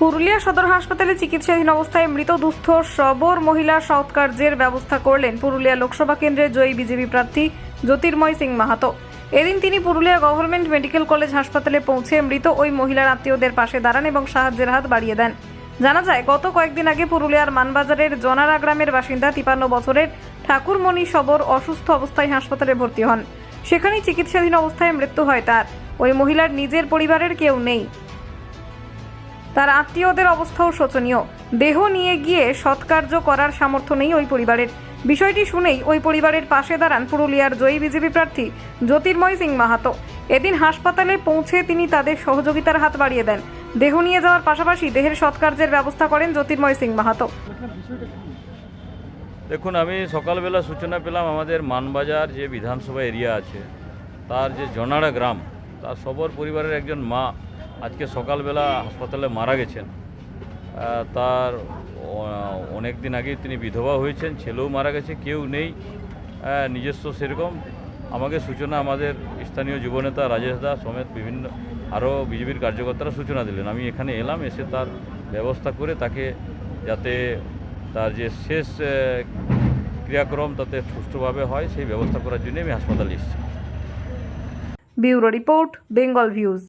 পুরুলিয়া সদর হাসপাতালে চিকিৎসাধীন অবস্থায় মৃত দুস্থ সবর মহিলা সৎকার্যের ব্যবস্থা করলেন পুরুলিয়া লোকসভা কেন্দ্রের জয়ী বিজেপি প্রার্থী জ্যোতির্ময় সিং মাহাতো। এদিন তিনি পুরুলিয়া গভর্নমেন্ট মেডিকেল কলেজ হাসপাতালে পৌঁছে মৃত ওই মহিলার আত্মীয়দের পাশে দাঁড়ান এবং সাহায্যের হাত বাড়িয়ে দেন। জানা যায়, গত কয়েকদিন আগে পুরুলিয়ার মানবাজারের জনারা গ্রামের বাসিন্দা তিপান্ন বছরের ঠাকুরমণি সবর অসুস্থ অবস্থায় হাসপাতালে ভর্তি হন। সেখানেই চিকিৎসাধীন অবস্থায় মৃত্যু হয় তার। ওই মহিলার নিজের পরিবারের কেউ নেই। তার আত্মীয়দের অবস্থাও শোচনীয়। দেহ নিয়ে গিয়ে সৎকার্য করার সামর্থ্য নেই ওই পরিবারের। বিষয়টি শুনেই ওই পরিবারের পাশে দাঁড়ান পুরুলিয়ার জয়ী বিজেপি প্রার্থী জ্যোতির্ময় সিং মাহাতো। এদিন হাসপাতালে পৌঁছে তিনি তাদের সহযোগিতার হাত বাড়িয়ে দেন। দেহ নিয়ে যাওয়ার পাশাপাশি দেহের সৎকার্যের ব্যবস্থা করেন জ্যোতির্ময় সিং মাহাতো। দেখুন, আমি সকালবেলা সূচনা পেলাম আমাদের মানবাজার যে বিধানসভা এরিয়া আছে, তার যে জনাড়া গ্রাম, তার সবর পরিবারের একজন মা আজকে সকালবেলা হাসপাতালে মারা গেছেন। তার অনেক দিন আগেই তিনি বিধবা হয়েছেন, ছেলেও মারা গেছে, কেউ নেই। নিজস্ব সেরকম। আমাকে সূচনা আমাদের স্থানীয় যুবনেতা রাজেশ দা সমেত বিভিন্ন আরও বিজেপির কার্যকর্তারা সূচনা দিলেন। আমি এখানে এলাম, এসে তার ব্যবস্থা করে তাকে যাতে তার যে শেষ ক্রিয়াক্রম তাতে সুষ্ঠুভাবে হয়, সেই ব্যবস্থা করার জন্য আমি হাসপাতালে এসেছি। Bureau report, Bengal views.